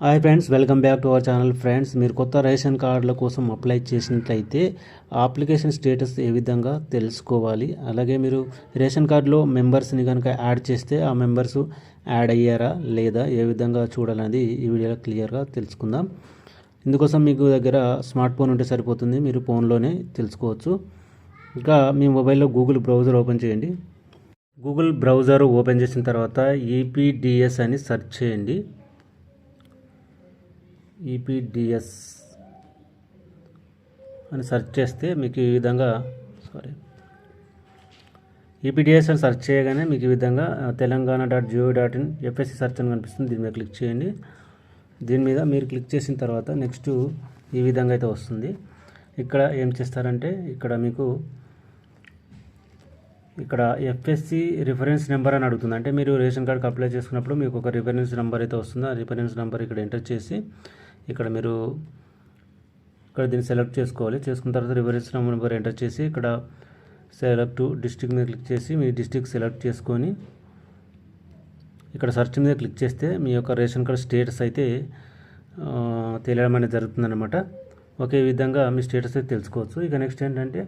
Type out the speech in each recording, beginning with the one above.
Hi friends welcome back to our channel friends మీరు కొత్త ration కార్డుల కోసం అప్లై చేసినట్లయితే అప్లికేషన్ స్టేటస్ ఏ విధంగా తెలుసుకోవాలి? అలాగే మీరు రేషన్ కార్డులో మెంబర్స్ని కనుక యాడ్ చేస్తే ఆ మెంబర్స్ యాడ్ అయ్యారా లేదా ఏ విధంగా చూడాలనేది ఈ వీడియోలో క్లియర్గా తెలుసుకుందాం. ఇందుకోసం మీకు దగ్గర స్మార్ట్ ఫోన్ ఉంటే సరిపోతుంది. మీరు ఫోన్లోనే తెలుసుకోవచ్చు. ఇంకా మీ మొబైల్లో గూగుల్ బ్రౌజర్ ఓపెన్ చేయండి. గూగుల్ బ్రౌజర్ ఓపెన్ చేసిన తర్వాత ఈపీడిఎస్ అని సెర్చ్ చేయండి. ఈపీడిఎస్ అని సెర్చ్ చేస్తే మీకు ఈ విధంగా సారీ ఈపీడిఎస్ అని సెర్చ్ చేయగానే మీకు ఈ విధంగా Telangana dot geo dot in FSC search అని కనిపిస్తుంది. దీని మీద క్లిక్ చేయండి. దీని మీద మీరు క్లిక్ చేసిన తర్వాత నెక్స్ట్ ఈ విధంగా అయితే వస్తుంది. ఇక్కడ ఏం చేస్తారంటే ఇక్కడ మీకు ఇక్కడ ఎఫ్ఎస్సి రిఫరెన్స్ నెంబర్ అని అడుగుతుంది. అంటే మీరు రేషన్ కార్డ్కి అప్లై చేసుకున్నప్పుడు మీకు ఒక రిఫరెన్స్ నెంబర్ అయితే వస్తుంది. ఆ రిఫరెన్స్ నెంబర్ ఇక్కడ ఎంటర్ చేసి ఇక్కడ మీరు ఇక్కడ దీన్ని సెలెక్ట్ చేసుకోవాలి. చేసుకున్న తర్వాత రిఫరెన్స్ నెంబర్ ఎంటర్ చేసి ఇక్కడ సెలెక్ట్ డిస్టిక్ మీద క్లిక్ చేసి మీ డిస్టిక్ సెలెక్ట్ చేసుకొని ఇక్కడ సెర్చ్ మీద క్లిక్ చేస్తే మీ యొక్క రేషన్ కార్డ్ స్టేటస్ అయితే తెలియడం అనేది జరుగుతుందన్నమాట. ఒకే విధంగా మీ స్టేటస్ అయితే తెలుసుకోవచ్చు. ఇక నెక్స్ట్ ఏంటంటే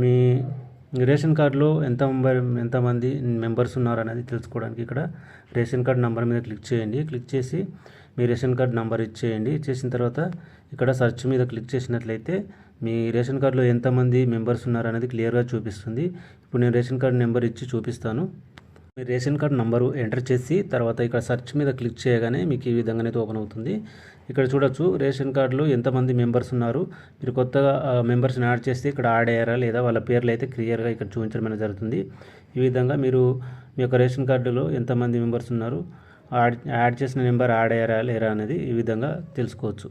మీ రేషన్ కార్డులో ఎంత మెంబర్ ఎంతమంది మెంబర్స్ ఉన్నారు అనేది తెలుసుకోవడానికి ఇక్కడ రేషన్ కార్డ్ నెంబర్ మీద క్లిక్ చేయండి. క్లిక్ చేసి మీ రేషన్ కార్డ్ నెంబర్ ఇచ్చేయండి. ఇచ్చేసిన తర్వాత ఇక్కడ సర్చ్ మీద క్లిక్ చేసినట్లయితే మీ రేషన్ కార్డులో ఎంతమంది మెంబర్స్ ఉన్నారు అనేది క్లియర్గా చూపిస్తుంది. ఇప్పుడు నేను రేషన్ కార్డ్ నెంబర్ ఇచ్చి చూపిస్తాను. మీ రేషన్ కార్డ్ నంబరు ఎంటర్ చేసి తర్వాత ఇక్కడ సర్చ్ మీద క్లిక్ చేయగానే మీకు ఈ విధంగానైతే ఓపెన్ అవుతుంది. ఇక్కడ చూడొచ్చు రేషన్ కార్డులో ఎంతమంది మెంబర్స్ ఉన్నారు. మీరు కొత్తగా మెంబర్స్ని యాడ్ చేస్తే ఇక్కడ యాడ్ అయ్యారా లేదా వాళ్ళ పేర్లు అయితే క్లియర్గా ఇక్కడ చూపించడం అనేది జరుగుతుంది. ఈ విధంగా మీరు మీ యొక్క రేషన్ కార్డులో ఎంతమంది మెంబర్స్ ఉన్నారు. యాడ్ యాడ్ చేసిన నెంబర్ యాడ్ అయ్యారా లేరా అనేది ఈ విధంగా తెలుసుకోవచ్చు.